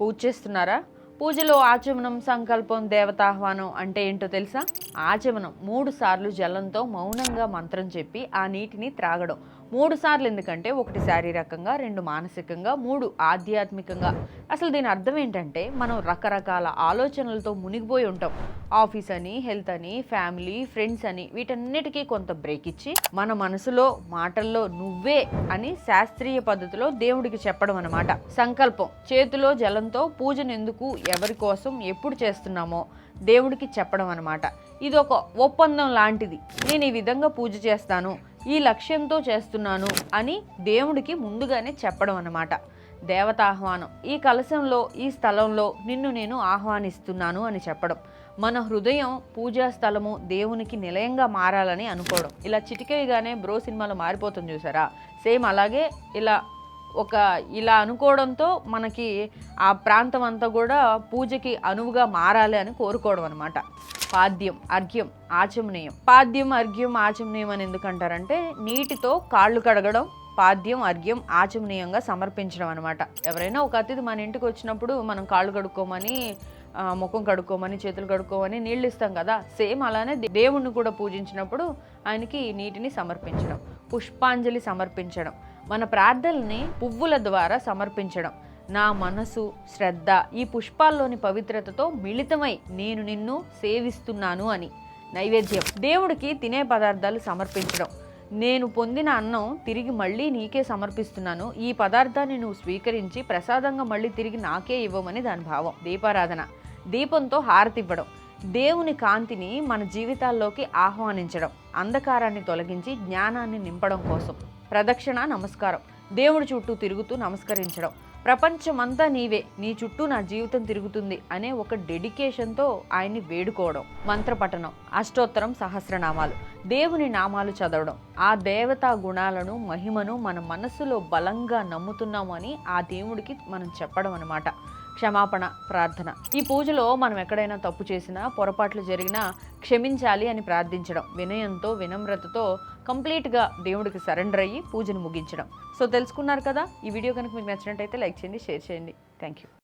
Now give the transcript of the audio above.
పూజ చేస్తున్నారా? పూజలో ఆచమనం సంకల్పం దేవతాహ్వానం అంటే ఏంటో తెలుసా? ఆచమనం మూడు సార్లు జలంతో మౌనంగా మంత్రం చెప్పి ఆ నీటిని త్రాగడం. మూడు సార్లు ఎందుకంటే ఒకటి శారీరకంగా రెండు మానసికంగా మూడు ఆధ్యాత్మికంగా. అసలు దీని అర్థం ఏంటంటే మనం రకరకాల ఆలోచనలతో మునిగిపోయి ఉంటాం. ఆఫీస్ అని హెల్త్ అని ఫ్యామిలీ ఫ్రెండ్స్ అని వీటన్నిటికీ కొంత బ్రేక్ ఇచ్చి మన మనసులో మాటల్లో నువ్వే అని శాస్త్రీయ పద్ధతిలో దేవుడికి చెప్పడం అనమాట సంకల్పం చేతిలో జలంతో పూజను ఎందుకు ఎవరి కోసం ఎప్పుడు చేస్తున్నామో దేవుడికి చెప్పడం అనమాట ఇది ఒక ఒప్పందం లాంటిది. నేను ఈ విధంగా పూజ చేస్తాను ఈ లక్ష్యంతో చేస్తున్నాను అని దేవుడికి ముందుగానే చెప్పడం అన్నమాట. దేవతాహ్వానం ఈ కలశంలో ఈ స్థలంలో నిన్ను నేను ఆహ్వానిస్తున్నాను అని చెప్పడం. మన హృదయం పూజా స్థలము దేవునికి నిలయంగా మారాలని అనుకోవడం. ఇలా చిటికేయగానే బ్రో సినిమాలో మారిపోతుంది చూసారా? సేమ్ అలాగే ఇలా ఒక ఇలా అనుకోవడంతో మనకి ఆ ప్రాంతం అంతా కూడా పూజకి అనువుగా మారాలి అని కోరుకోవడం అనమాట పాద్యం అర్ఘ్యం ఆచమనీయం. పాద్యం అర్ఘ్యం ఆచమనీయం అని ఎందుకంటారంటే నీటితో కాళ్ళు కడగడం పాద్యం అర్ఘ్యం ఆచమనీయంగా సమర్పించడం అనమాట ఎవరైనా ఒక అతిథి మన ఇంటికి వచ్చినప్పుడు మనం కాళ్ళు కడుక్కోమని ముఖం కడుక్కోమని చేతులు కడుక్కోమని నీళ్ళు ఇస్తాం కదా సేమ్ అలానే దేవుణ్ణి కూడా పూజించినప్పుడు ఆయనకి నీటిని సమర్పించడం పుష్పాంజలి సమర్పించడం మన ప్రార్థనల్ని పువ్వుల ద్వారా సమర్పించడం. నా మనసు శ్రద్ధ ఈ పుష్పాల్లోని పవిత్రతతో మిళితమై నేను నిన్ను సేవిస్తున్నాను అని. నైవేద్యం. దేవుడికి తినే పదార్థాలు సమర్పించడం. నేను పొందిన అన్నం తిరిగి మళ్ళీ నీకే సమర్పిస్తున్నాను. ఈ పదార్థాన్ని నువ్వు స్వీకరించి ప్రసాదంగా మళ్ళీ తిరిగి నాకే ఇవ్వమని దాని భావం. దీపారాధన. దీపంతో హారతి ఇవ్వడం. దేవుని కాంతిని మన జీవితాల్లోకి ఆహ్వానించడం. అంధకారాన్ని తొలగించి జ్ఞానాన్ని నింపడం కోసం. ప్రదక్షిణ నమస్కారం. దేవుడి చుట్టూ తిరుగుతూ నమస్కరించడం. ప్రపంచమంతా నీవే నీ చుట్టూ నా జీవితం తిరుగుతుంది అనే ఒక డెడికేషన్తో ఆయన్ని వేడుకోవడం. మంత్రపఠనం అష్టోత్తరం సహస్రనామాలు. దేవుని నామాలు చదవడం. ఆ దేవతా గుణాలను మహిమను మన మనస్సులో బలంగా నమ్ముతున్నామని ఆ దేవుడికి మనం చెప్పడం అనమాట క్షమాపణ ప్రార్థన. ఈ పూజలో మనం ఎక్కడైనా తప్పు చేసినా పొరపాట్లు జరిగినా క్షమించాలి అని ప్రార్థించడం. వినయంతో వినమ్రతతో కంప్లీట్గా దేవుడికి సరెండర్ అయ్యి పూజను ముగించడం. సో తెలుసుకున్నారు కదా? ఈ వీడియో కనుక మీకు నచ్చినట్టయితే లైక్ చేయండి షేర్ చేయండి. Thank you